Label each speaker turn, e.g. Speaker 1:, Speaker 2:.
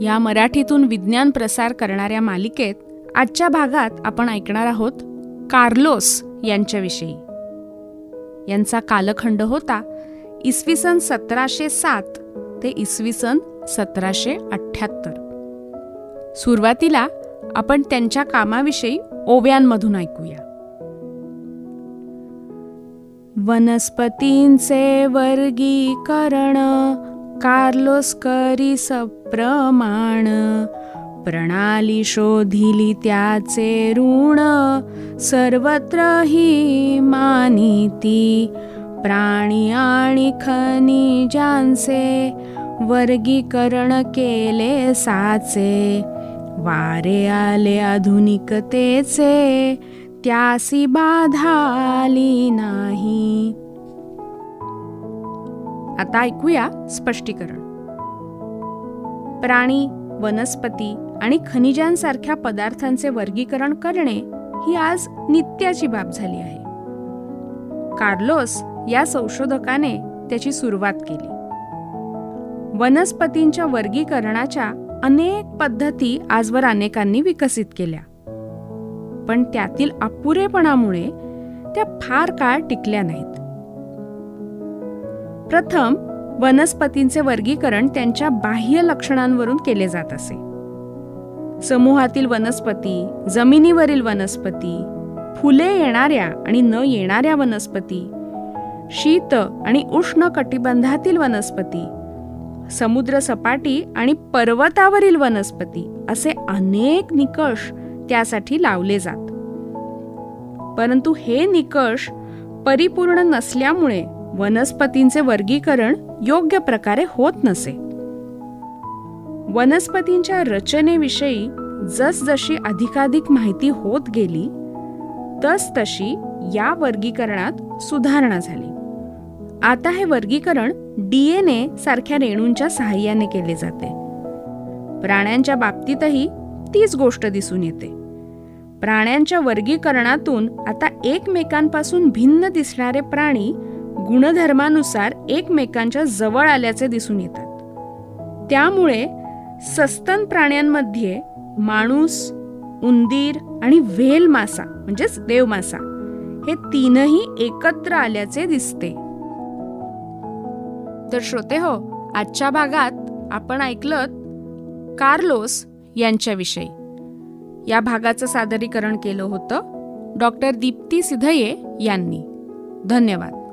Speaker 1: या मराठीतून विज्ञान प्रसार करणाऱ्या मालिकेत आजच्या भागात आपण ऐकणार आहोत कार्लोस यांच्याविषयी. यांचा कालखंड होता इसवी सन सतराशे सात ते इसवी सन सतराशे अठ्ठ्याहत्तर. सुरुवातीला आपण त्यांच्या कामाविषयी ओव्यांमधून ऐकूया. वनस्पतींचे वर्गीकरण कार्लोस करी सप्रमाण. प्रणाली शोधिली त्याचे ऋण. सर्वत्र ही मानिती. प्राणी आणि खनिजांचे वर्गीकरण केले साचे. वारे आले आधुनिकतेचे. त्यासी बाधा आली आता ऐकूया स्पष्टीकरण. प्राणी वनस्पती आणि खनिजांसारख्या पदार्थांचे वर्गीकरण करणे ही आज नित्याची बाब झाली आहे. कार्लोस या संशोधकाने त्याची सुरुवात केली. वनस्पतींच्या वर्गीकरणाच्या अनेक पद्धती आजवर अनेकांनी विकसित केल्या. पण त्यातील अपुरेपणामुळे त्या फार काळ टिकल्या नाहीत. प्रथम वनस्पतींचे वर्गीकरण त्यांच्या बाह्य लक्षणांवरून केले जात असे. समूहातील वनस्पती जमिनीवरील वनस्पती फुले येणाऱ्या आणि न येणाऱ्या वनस्पती शीत आणि उष्ण कटिबंधातील वनस्पती समुद्र सपाटी आणि पर्वतावरील वनस्पती असे अनेक निकष त्यासाठी लावले जात. परंतु हे निकष परिपूर्ण नसल्यामुळे वनस्पतींचे वर्गीकरण योग्य प्रकारे होत नसे. वनस्पतींच्या रचनेविषयी जसजशी अधिकाधिक माहिती होत गेली तस तशी या वर्गीकरणात सुधारणा झाली. आता हे वर्गीकरण डीएनए सारख्या रेणूंच्या सहाय्याने केले जाते. प्राण्यांच्या बाबतीतही तीच गोष्ट दिसून येते. प्राण्यांच्या वर्गीकरणातून आता एकमेकांपासून भिन्न दिसणारे प्राणी गुणधर्मानुसार एकमेकांच्या जवळ आल्याचे दिसून येतात. त्यामुळे सस्तन प्राण्यांमध्ये माणूस उंदीर आणि व्हेल मासा म्हणजेच देवमासा हे तीनही एकत्र आल्याचे दिसते. तर श्रोते हो आजच्या भागात आपण ऐकलं कार्लोस यांच्याविषयी. या भागाचं सादरीकरण केलं होतं डॉक्टर दीप्ती सिधये यांनी. धन्यवाद.